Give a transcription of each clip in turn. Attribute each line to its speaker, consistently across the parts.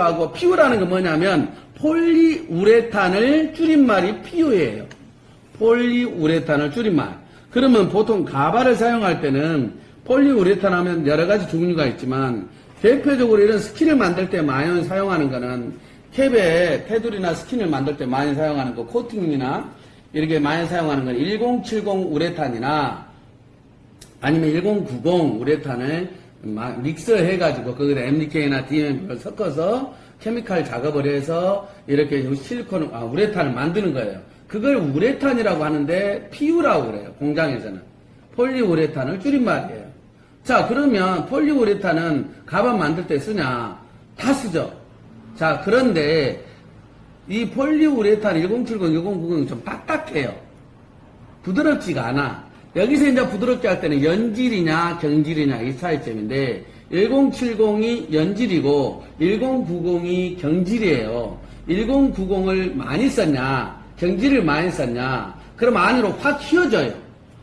Speaker 1: 하고 피우라는 건 뭐냐면 폴리우레탄을 줄임말이 피우예요. 폴리우레탄을 줄임말. 그러면 보통 가발을 사용할 때는 폴리우레탄 하면 여러 가지 종류가 있지만 대표적으로 이런 스킨을 만들 때 많이 사용하는 거는 캡에 테두리나 스킨을 만들 때 많이 사용하는 거 코팅이나 이렇게 많이 사용하는 건 1070 우레탄이나 아니면 1090 우레탄을 막 믹스를 해가지고 거기다 MDK나 DMP를 섞어서 케미칼 작업을 해서 이렇게 실리콘, 아, 우레탄을 만드는 거예요. 그걸 우레탄이라고 하는데 PU라고 그래요. 공장에서는. 폴리우레탄을 줄임말이에요. 자, 그러면 폴리우레탄은 가방 만들 때 쓰냐? 다 쓰죠. 자, 그런데 이 폴리우레탄 1070, 1090은 좀 딱딱해요. 부드럽지가 않아. 여기서 이제 부드럽게 할 때는 연질이냐 경질이냐 이 차이점인데 1070이 연질이고 1090이 경질이에요. 1090을 많이 썼냐 경질을 많이 썼냐 그럼 안으로 확 휘어져요.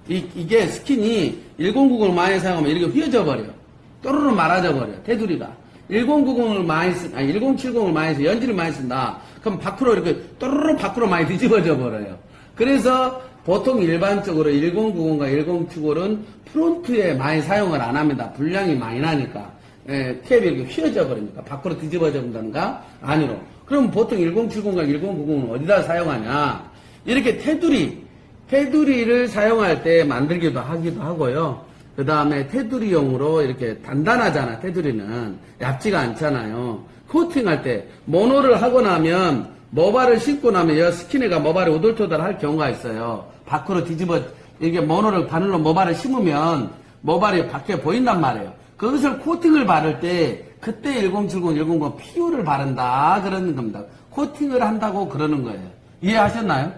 Speaker 1: 이, 이게 스킨이 1090을 많이 사용하면 이렇게 휘어져 버려요. 또르르 말아져 버려요. 테두리가. 1090을 많이 쓴, 아니 1070을 많이 써, 연질을 많이 쓴다. 그럼 밖으로 이렇게 또르르 밖으로 많이 뒤집어져 버려요. 그래서 보통 일반적으로 1090과 1070은 프론트에 많이 사용을 안 합니다. 분량이 많이 나니까. 예, 캡이 이렇게 휘어져 버리니까. 밖으로 뒤집어져 본다든가, 안으로. 그럼 보통 1070과 1090은 어디다 사용하냐? 이렇게 테두리, 테두리를 사용할 때 만들기도 하기도 하고요. 그 다음에 테두리용으로 이렇게 단단하잖아, 테두리는. 얇지가 않잖아요. 코팅할 때, 모노를 하고 나면, 모발을 씻고 나면 여 스키니가 모발이 오돌토돌 할 경우가 있어요. 밖으로 뒤집어, 이게 모노를 바늘로 모발을 심으면, 모발이 밖에 보인단 말이에요. 그것을 코팅을 바를 때, 그때 1070, 109 피우를 바른다. 그러는 겁니다. 코팅을 한다고 그러는 거예요. 이해하셨나요?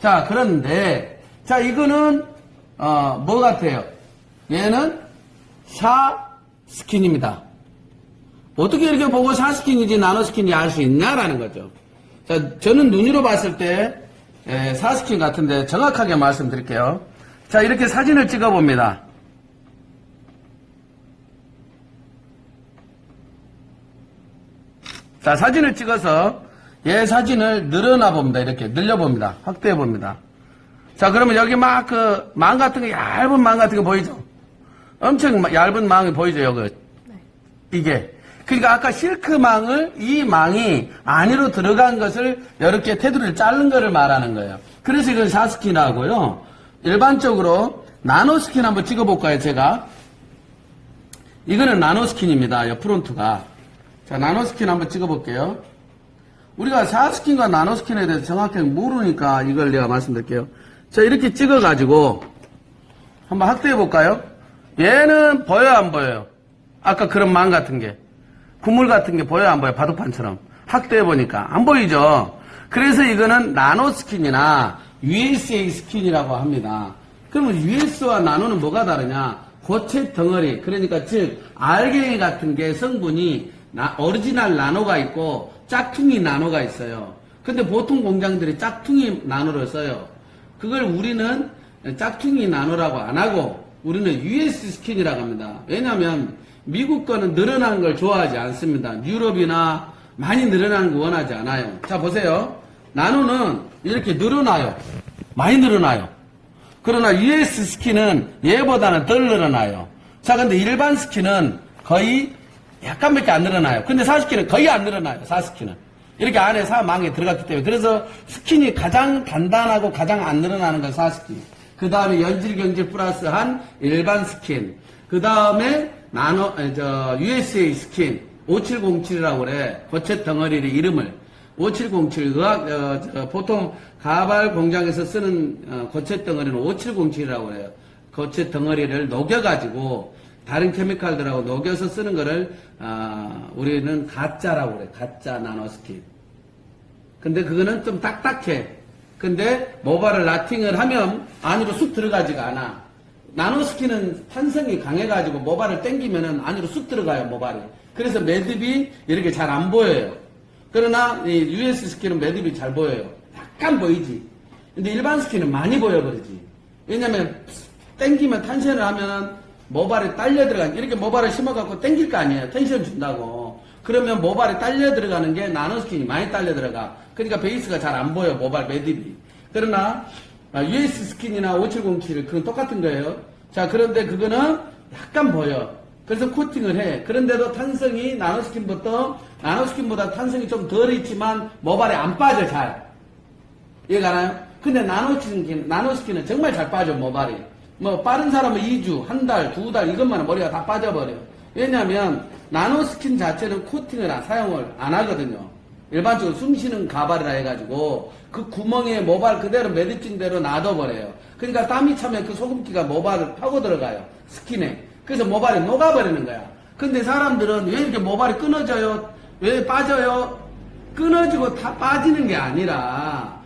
Speaker 1: 자, 그런데, 자, 이거는, 어, 뭐 같아요? 얘는 샤 스킨입니다. 어떻게 이렇게 보고 샤 스킨인지 나노 스킨인지 알 수 있냐라는 거죠. 자, 저는 눈으로 봤을 때, 에, 사 스킨 같은데 정확하게 말씀드릴게요. 자, 이렇게 사진을 찍어 봅니다. 자, 사진을 찍어서 얘 사진을 늘어나 봅니다. 이렇게 늘려 봅니다. 확대해 봅니다. 자, 그러면 여기 막 그 망 같은 거 얇은 망 같은 거 보이죠? 엄청 마- 얇은 망이 보이죠, 여기. 이게. 그러니까 아까 실크망을 이 망이 안으로 들어간 것을 이렇게 테두리를 자른 거를 말하는 거예요. 그래서 이건 샤스킨하고요. 일반적으로 나노스킨 한번 찍어볼까요, 제가? 이거는 나노스킨입니다, 요 프론트가. 자, 나노스킨 한번 찍어볼게요. 우리가 샤스킨과 나노스킨에 대해서 정확하게 모르니까 이걸 내가 말씀드릴게요. 자, 이렇게 찍어가지고 한번 확대해볼까요? 얘는 보여, 안 보여요? 아까 그런 망 같은 게. 국물 같은 게 보여, 안 보여? 바둑판처럼. 확대해 보니까. 안 보이죠? 그래서 이거는 나노 스킨이나 USA 스킨이라고 합니다. 그러면 US와 나노는 뭐가 다르냐? 고체 덩어리. 그러니까 즉, 알갱이 같은 게 성분이 나- 오리지널 나노가 있고 짝퉁이 나노가 있어요. 근데 보통 공장들이 짝퉁이 나노를 써요. 그걸 우리는 짝퉁이 나노라고 안 하고 우리는 US 스킨이라고 합니다. 왜냐하면 미국 거는 늘어나는 걸 좋아하지 않습니다. 유럽이나 많이 늘어나는 거 원하지 않아요. 자 보세요. 나노는 이렇게 늘어나요. 많이 늘어나요. 그러나 US 스킨은 얘보다는 덜 늘어나요. 자 근데 일반 스킨은 거의 약간밖에 안 늘어나요. 근데 사스킨은 거의 안 늘어나요. 사스킨은. 이렇게 안에 사망에 들어갔기 때문에. 그래서 스킨이 가장 단단하고 가장 안 늘어나는 건 사스킨. 그 다음에 연질 경질 플러스 한 일반 스킨. 그 다음에 나노, 에, 저, USA 스킨. 5707이라고 그래. 고체 덩어리의 이름을. 5707, 의학, 어, 저, 보통 가발 공장에서 쓰는 어, 고체 덩어리는 5707이라고 그래요. 고체 덩어리를 녹여가지고 다른 케미칼들하고 녹여서 쓰는 거를 아, 우리는 가짜라고 그래. 가짜 나노 스킨. 근데 그거는 좀 딱딱해. 근데 모발을 라팅을 하면 안으로 쑥 들어가지가 않아. 나노스킨은 탄성이 강해가지고 모발을 당기면은 안으로 쑥 들어가요, 모발이. 그래서 매듭이 이렇게 잘 안 보여요. 그러나 이 US 스킨은 매듭이 잘 보여요. 약간 보이지. 근데 일반 스킨은 많이 보여버리지. 왜냐면 땡기면 탄션을 하면 모발에 딸려 들어가 이렇게 모발을 심어갖고 땡길 거 아니에요 텐션 준다고 그러면 모발에 딸려 들어가는 게 나노스킨이 많이 딸려 들어가. 그러니까 베이스가 잘 안 보여, 모발 매듭이. 그러나, 아, US 스킨이나 5707, 그건 똑같은 거예요. 자, 그런데 그거는 약간 보여. 그래서 코팅을 해. 그런데도 탄성이 나노스킨부터, 나노스킨보다 탄성이 좀 덜 있지만 모발에 안 빠져, 잘. 이해가 나요? 근데 나노스킨, 나노스킨은 정말 잘 빠져, 모발이. 뭐, 빠른 사람은 2주, 한 달, 두 달, 이것만 머리가 다 빠져버려. 왜냐면, 나노스킨 자체는 코팅을 안- 사용을 안 하거든요. 일반적으로 숨 쉬는 가발이라 해가지고, 그 구멍에 모발 그대로 매듭진 대로 놔둬버려요. 그러니까 땀이 차면 그 소금기가 모발을 파고 들어가요. 스킨에. 그래서 모발이 녹아버리는 거야. 근데 사람들은 왜 이렇게 모발이 끊어져요? 왜 빠져요? 끊어지고 다 빠지는 게 아니라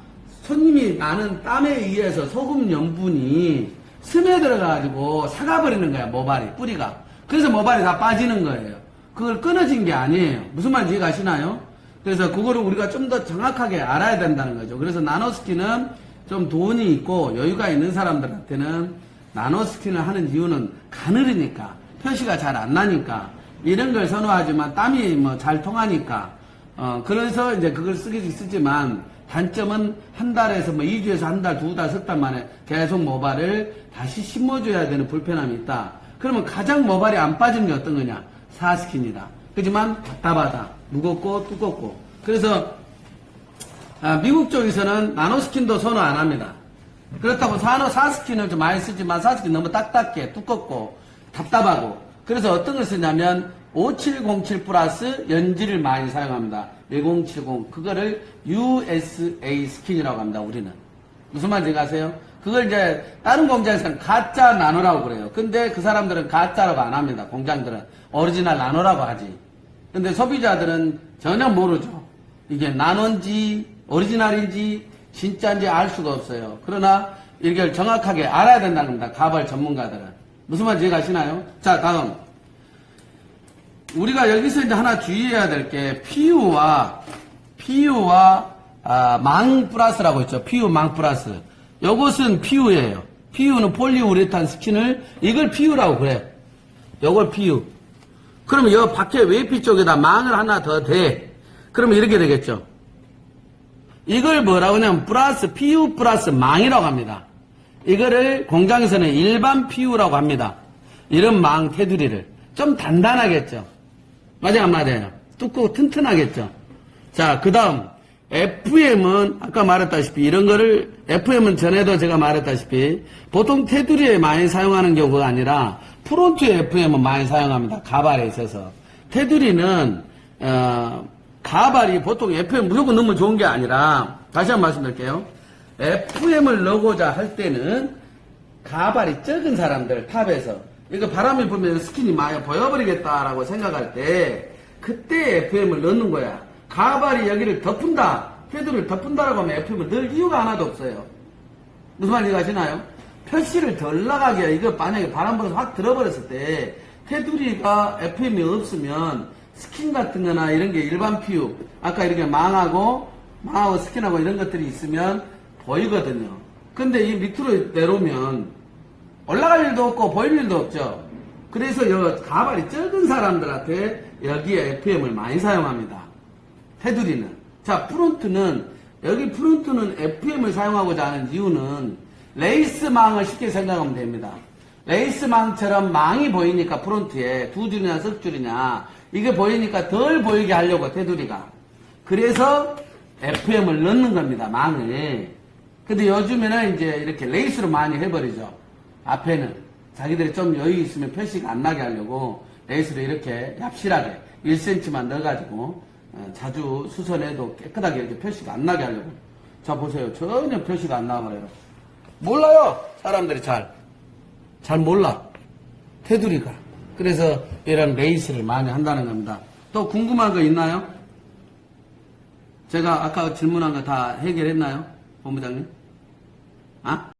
Speaker 1: 손님이 많은 땀에 의해서 소금 염분이 스며들어가지고 사가버리는 거야, 모발이, 뿌리가. 그래서 모발이 다 빠지는 거예요. 그걸 끊어진 게 아니에요. 무슨 말인지 이해가시나요? 그래서 그거를 우리가 좀 더 정확하게 알아야 된다는 거죠. 그래서 나노스킨은 좀 돈이 있고 여유가 있는 사람들한테는 나노스킨을 하는 이유는 가늘으니까, 표시가 잘 안 나니까, 이런 걸 선호하지만 땀이 뭐 잘 통하니까, 어, 그래서 이제 그걸 쓰기도 쓰지만, 단점은 한 달에서 뭐 2주에서 한 달, 두 달, 석 달 만에 계속 모발을 다시 심어줘야 되는 불편함이 있다. 그러면 가장 모발이 안 빠진 게 어떤 거냐? 사스킨이다. 그지만 답답하다. 무겁고 두껍고. 그래서 아, 미국 쪽에서는 나노스킨도 선호 안 합니다. 그렇다고 사노 사스킨을 좀 많이 쓰지만 사스킨 너무 딱딱해, 두껍고 답답하고. 그래서 어떤 걸 쓰냐면 5707 플러스 연지를 많이 사용합니다. 1070 그거를 USA 스킨이라고 합니다. 우리는 무슨 말인지 아세요? 그걸 이제 다른 공장에서는 가짜 나노라고 그래요. 근데 그 사람들은 가짜라고 안 합니다. 공장들은 오리지널 나노라고 하지. 근데 소비자들은 전혀 모르죠. 이게 나노인지 오리지널인지 진짜인지 알 수가 없어요. 그러나 이걸 정확하게 알아야 된다는 겁니다. 가발 전문가들은. 무슨 말인지 이해가시나요? 자, 다음. 우리가 여기서 이제 하나 주의해야 될게 PU와 PU와 아, 망 플러스라고 있죠. PU 망 플러스. 요것은 PU예요. PU는 폴리우레탄 스킨을 이걸 PU라고 그래요. 요걸 PU. 그러면 여 밖에 웨이피 쪽에다 망을 하나 더 대. 그러면 이렇게 되겠죠. 이걸 뭐라고 하냐면 플러스 PU 플러스 망이라고 합니다. 이거를 공장에서는 일반 PU라고 합니다. 이런 망 테두리를 좀 단단하겠죠. 안 맞아요? 두껍고 튼튼하겠죠. 자, 그 다음 FM은 아까 말했다시피 이런 거를 FM은 전에도 제가 말했다시피 보통 테두리에 많이 사용하는 경우가 아니라 프론트 FM은 많이 사용합니다. 가발에 있어서 테두리는 어, 가발이 보통 FM 무조건 넣으면 좋은 게 아니라 다시 한번 말씀드릴게요. FM을 넣고자 할 때는 가발이 적은 사람들 탑에서 이거 바람이 불면 스킨이 많이 보여버리겠다라고 생각할 때 그때 FM을 넣는 거야. 가발이 여기를 덮은다, 테두리를 덮은다라고 하면 FM을 넣을 이유가 하나도 없어요. 무슨 말인지 아시나요? 표시를 덜 나가게 이거 만약에 바람 불어서 확 들어버렸을 때 테두리가 FM이 없으면 스킨 같은 거나 이런 게 일반 피부 아까 이렇게 망하고 망하고 스킨하고 이런 것들이 있으면 보이거든요. 근데 이 밑으로 내려오면 올라갈 일도 없고 보일 일도 없죠. 그래서 여 가발이 적은 사람들한테 여기에 FM을 많이 사용합니다. 테두리는. 자, 프론트는, 여기 프론트는 FM을 사용하고자 하는 이유는 레이스망을 쉽게 생각하면 됩니다. 레이스망처럼 망이 보이니까 프론트에 두 줄이냐 석 줄이냐 이게 보이니까 덜 보이게 하려고 테두리가. 그래서 FM을 넣는 겁니다. 망을. 근데 요즘에는 이제 이렇게 레이스로 많이 해버리죠. 앞에는. 자기들이 좀 여유 있으면 표시가 안 나게 하려고 레이스를 이렇게 얍실하게 1cm만 넣어가지고 어, 자주 수선해도 깨끗하게 이렇게 표시가 안 나게 하려고. 자, 보세요. 전혀 표시가 안 나와요. 몰라요. 사람들이 잘. 잘 몰라. 테두리가. 그래서 이런 레이스를 많이 한다는 겁니다. 또 궁금한 거 있나요? 제가 아까 질문한 거 다 해결했나요? 본부장님? 아?